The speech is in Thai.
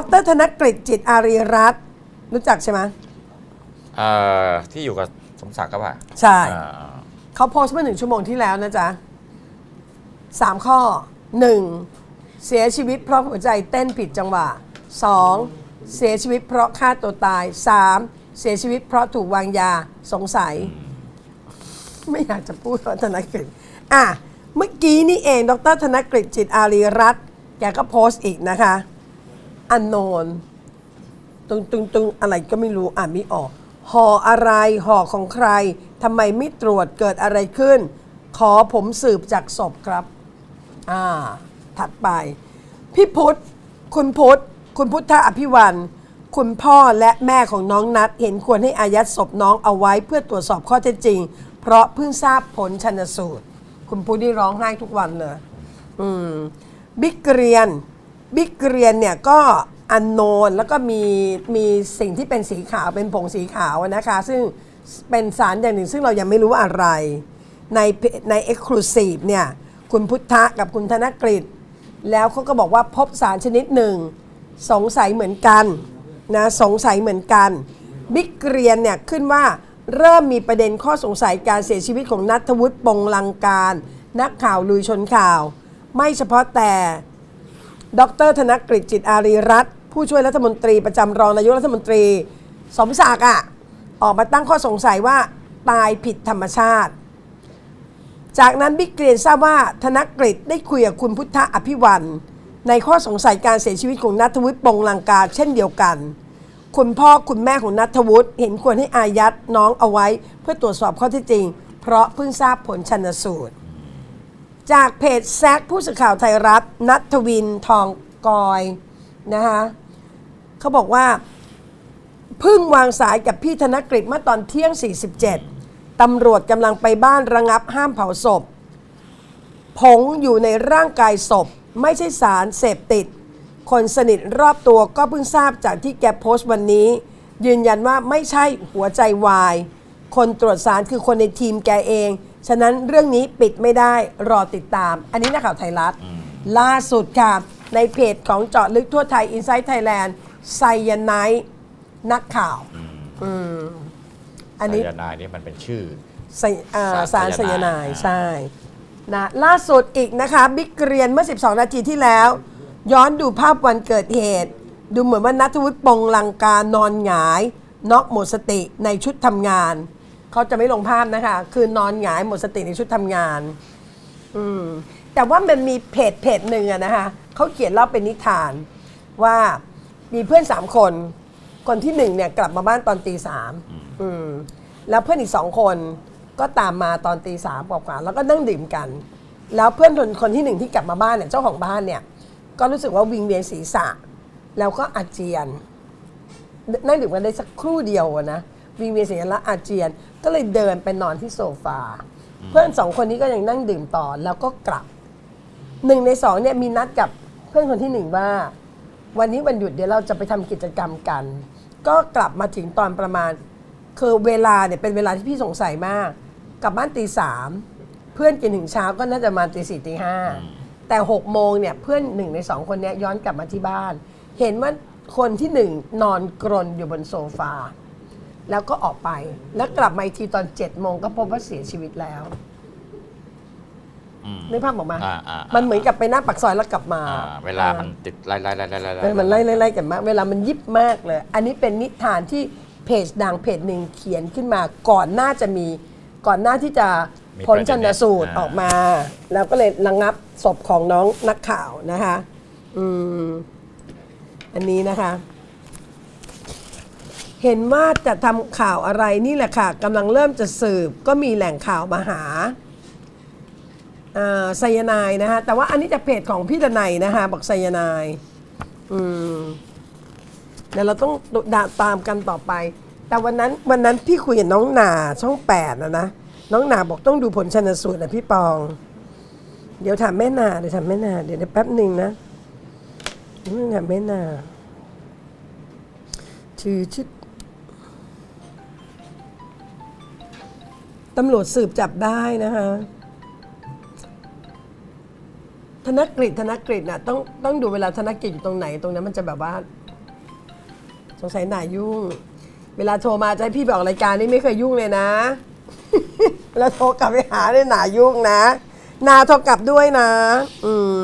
ดรธนกฤษจิตอารีรัตน์รู้จักใช่ไหมเอ่อที่อยู่กับสมศักดิ์ก็ป่ะใช่ อ่าเขาโพสต์เมื่อหนึ่งชั่วโมงที่แล้วนะจ๊ะสามข้อหนึ่งเสียชีวิตเพราะหัวใจเต้นผิดจังหวะสองเสียชีวิตเพราะฆ่าตัวตายสามเสียชีวิตเพราะถูกวางยาสงสัย ไม่อยากจะพูดว่าธนกฤษอะ เมื่อกี้นี่เอง ดร ธนกฤษจิตอารีรัตน์แกก็โพสต์อีกนะคะ อันโนนตุงตุงตุงอะไรก็ไม่รู้อ่านไม่ออกห่ออะไรห่อของใครทำไมไม่ตรวจเกิดอะไรขึ้น ขอผมสืบจากศพครับ อ่า ถัดไป พี่พุทธ คุณพุทธ คุณพุทธอภิวัน คุณพ่อและแม่ของน้องนัด เห็นควรให้อายัดศพน้องเอาไว้เพื่อตรวจสอบข้อเท็จจริง เพราะเพิ่งทราบผลชันสูตร คุณพุทธนี่ร้องไห้ทุกวันเลย อืม บิ๊กเรียน บิ๊กเรียนเนี่ยก็อันโนนแล้วก็มีมีสิ่งที่เป็นสีขาวเป็นผงสีขาวนะคะ ซึ่งเป็นสารอย่างหนึ่งซึ่งเรายังไม่รู้ว่าอะไร ในเพใน Exclusive เนี่ยคุณพุทธะกับคุณธนกฤษแล้วเขาก็บอกว่าพบสารชนิดหนึ่ง สงสัยเหมือนกันนะสงสัยเหมือนกันบิ๊กเรียนเนี่ยขึ้นว่าเริ่มมีประเด็นข้อสงสัยการเสียชีวิตของนัทวุฒิปงลังการ นักข่าวลุยชนข่าว ไม่เฉพาะแต่ ดรธนกฤษจิตอารีรัตน์ผู้ช่วยรัฐมนตรีประจำรองนายกรัฐมนตรี สมศักดิ์อะออกมาตั้งข้อสงสัยว่าตายผิดธรรมชาติ จากนั้นบิ๊กเกรียนทราบว่าธนกฤษได้คุยกับคุณพุทธอภิวันในข้อสงสัยการเสียชีวิตของนัทวุฒิปงลังกาเช่นเดียวกัน คุณพ่อคุณแม่ของนัทวุฒิเห็นควรให้อายัดน้องเอาไว้ เพื่อตรวจสอบข้อเท็จจริง เพราะเพิ่งทราบผลชันสูตร จากเพจแซกผู้สื่อข่าวไทยรัฐ นัทวินทองกอยนะคะเขาบอกว่าเพิ่งวางสายกับพี่ธนกฤษเมื่อตอนเที่ยง 47 ตำรวจกำลังไปบ้านระงับห้ามเผาศพ ผงอยู่ในร่างกายศพ ไม่ใช่สารเสพติด คนสนิทรอบตัวก็เพิ่งทราบจากที่แกโพสต์วันนี้ ยืนยันว่าไม่ใช่หัวใจวาย คนตรวจสารคือคนในทีมแกเอง ฉะนั้นเรื่องนี้ปิดไม่ได้รอติดตาม อันนี้นักข่าวไทยรัฐ ล่าสุดค่ะ ในเพจของเจาะลึกทั่วไทย Inside Thailand ไซยาไนท์นักข่าวอืมอันนี้สายนายนี่มันเป็นชื่อไซอ่าสาสารรไซยาไนไซยาไนด์ด์ใช่นะล่าสุดอีกนะคะ บิ๊กเรียนเมื่อ 12 นาทีที่แล้ว ย้อนดูภาพวันเกิดเหตุ ดูเหมือนว่านัทวุฒิปงลังการนอนหงายน็อกหมดสติในชุดทำงาน เขาจะไม่ลงภาพนะคะ คือนอนหงายหมดสติในชุดทำงาน อืม แต่ว่ามันมีเพจเพจหนึ่งอะนะคะเขาเขียนเล่าเป็นนิทานว่ามีเพื่อนสามคน คนที่หนึ่งเนี่ยกลับมาบ้านตอนตีสามอืม แล้วเพื่อนอีกสองคนก็ตามมาตอนตีสามกว่าๆแล้วก็นั่งดื่มกัน แล้วเพื่อนคนคนที่หนึ่งที่กลับมาบ้านเนี่ยเจ้าของบ้านเนี่ย ก็รู้สึกว่าวิงเวียนศีรษะ แล้วก็อาเจียน นั่งดื่มกันได้สักครู่เดียวอะนะ วิงเวียนศีรษะแล้วอาเจียน ก็เลยเดินไปนอนที่โซฟา เพื่อนสองคนนี้ก็ยังนั่งดื่มต่อแล้วก็กลับหนึ่งในสองเนี่ยมีนัดกับเพื่อนคนที่หนึ่งว่า วันนี้วันหยุดเดี๋ยวเราจะไปทำกิจกรรมกัน ก็กลับมาถึงตอนประมาณ คือเวลาเนี่ยเป็นเวลาที่พี่สงสัยมาก กลับบ้านตีสามเพื่อนกินถึงเช้าก็น่าจะมาตีสี่ตีห้าแต่หกโมงเนี่ยเพื่อนหนึ่งในสองคนเนี้ยย้อนกลับมาที่บ้าน เห็นว่าคนที่หนึ่งนอนกรนอยู่บนโซฟา แล้วก็ออกไป แล้วกลับมาอีกทีตอนเจ็ดโมงก็พบว่าเสียชีวิตแล้วอืม นึกภาพออกมา อ่าอ่าอ่ามั มันเหมือนกับไปหน้าปักซอยแล้วกลับมาอ่าเวลามันติดไล่ไล่ไล่ไล่ไล่เออมันไล่ไล่ไล่กันมากเวลามันยิบมากเลย อันนี้เป็นนิทานที่เพจดังเพจหนึ่งเขียนขึ้นมาก่อนหน้าจะมีก่อนหน้าที่จะผลชันสูตรออกมาแล้วก็เลยระงับศพของน้องนักข่าวนะคะ อืม อันนี้นะคะ เห็นว่าจะทำข่าวอะไรนี่แหละค่ะกำลังเริ่มจะสืบก็มีแหล่งข่าวมาหาอ่าไซยานด์นะคะแต่ว่าอันนี้จากเพจของพี่ดนัยนะคะบอกไซยานด์อืมเดี๋ยวเราต้องดาตามกันต่อไป แต่วันนั้นวันนั้นพี่คุยกับน้องหนาช่องแปดนะนะน้องหนาบอกต้องดูผลชันสูตรนะพี่ปอง เดี๋ยวถามแม่นาเดี๋ยวถามแม่นาเดี๋ยวแป๊บหนึ่งนะเดี๋ยวถามแม่นาชื่อชื่อ ตำรวจสืบจับได้นะคะธนกฤษธนกฤษน่ะต้องต้องดูเวลาธนกฤษอยู่ตรงไหนตรงนั้นมันจะแบบว่า สงสัยหนายุ่ง เวลาโทรมาจะให้พี่ไปออกรายการนี่ไม่เคยยุ่งเลยนะ แล้วโทรกลับไปหาเนี่ยหนายุ่งนะนาโทรกลับด้วยนะ อืม